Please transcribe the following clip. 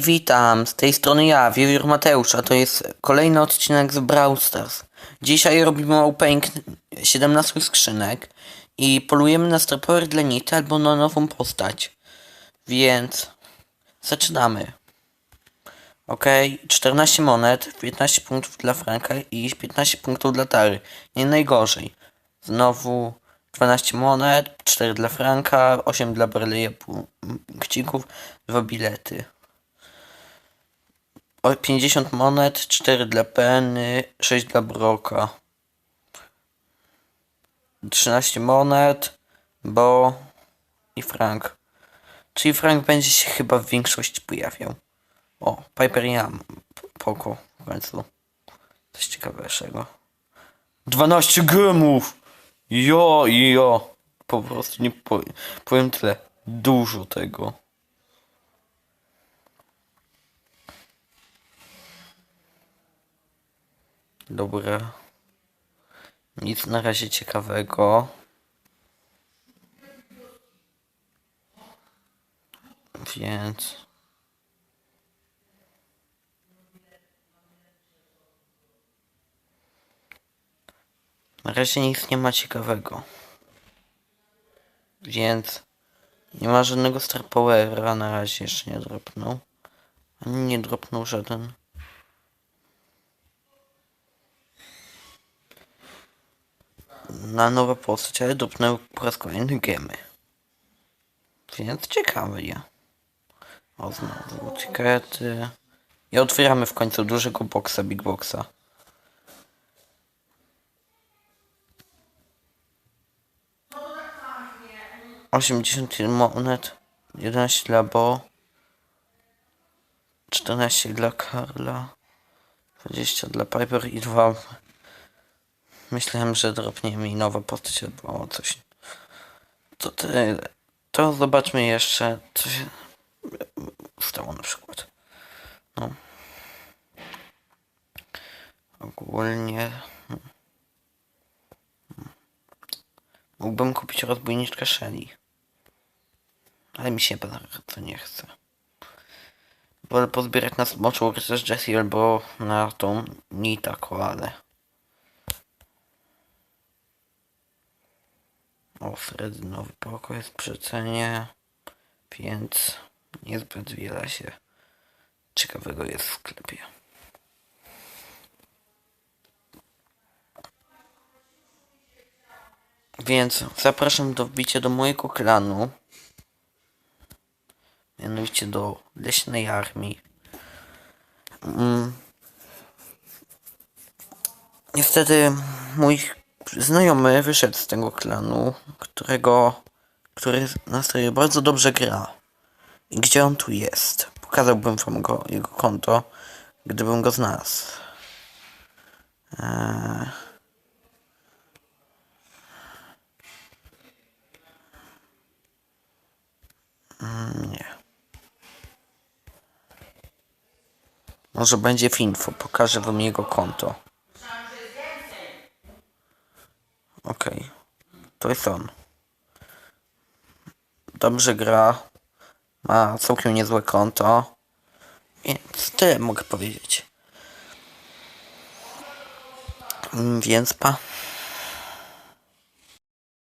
Witam, z tej strony ja, Wiewiór Mateusz, a to jest kolejny odcinek z Brawl Stars. Dzisiaj robimy opening 17 skrzynek i polujemy na Power dla Nity albo na nową postać. Więc zaczynamy. Ok, 14 monet, 15 punktów dla Franka i 15 punktów dla Tary. Nie najgorzej. Znowu 12 monet, 4 dla Franka, 8 dla Barleya punkcików, 2 bilety. O 50 monet, 4 dla Penny, 6 dla Broka. 13 monet, Bo i Frank. Czyli Frank będzie się chyba w większości pojawiał. O, Piper Jam. Poko, w końcu. Coś ciekawszego. 12 gemów! Jo, jo. Po prostu nie. Powiem tyle. Dużo tego. Dobra. Nic na razie ciekawego. Więc. Na razie nic nie ma ciekawego. Więc. Nie ma żadnego Star Powera na razie jeszcze nie dropnął. Ani nie dropnął żaden. Na nowa postać, ale dopnęły po raz kolejny gemy. Więc ciekawe ja. O, znowu etykiety. I otwieramy w końcu dużego boxa, big boxa. Osiemdziesiąt monet, 11 dla Bo, 14 dla Karla, 20 dla Piper i 2 Myślałem, że dropnie mi nowa postać albo coś. To tyle. To zobaczmy jeszcze, co się stało na przykład. No. Ogólnie... Mógłbym kupić rozbójniczkę Shelly. Ale mi się bardzo nie chce. Wolę pozbierać na smoczu też Jessie albo na tą Nita ale... O, Fred nowy pokój jest przy cenie, więc niezbyt wiele się ciekawego jest w sklepie. Więc zapraszam do wbicia do mojego klanu. Mianowicie do Leśnej Armii. Mm. Niestety mój znajomy wyszedł z tego klanu, którego, który na serio bardzo dobrze gra. I gdzie on tu jest? Pokazałbym wam go, jego konto, gdybym go znalazł. Eee... Mm, nie. Może będzie w info, pokażę wam jego konto. Okej. Okay. To jest on. Dobrze gra. Ma całkiem niezłe konto. Więc tyle mogę powiedzieć. Więc pa.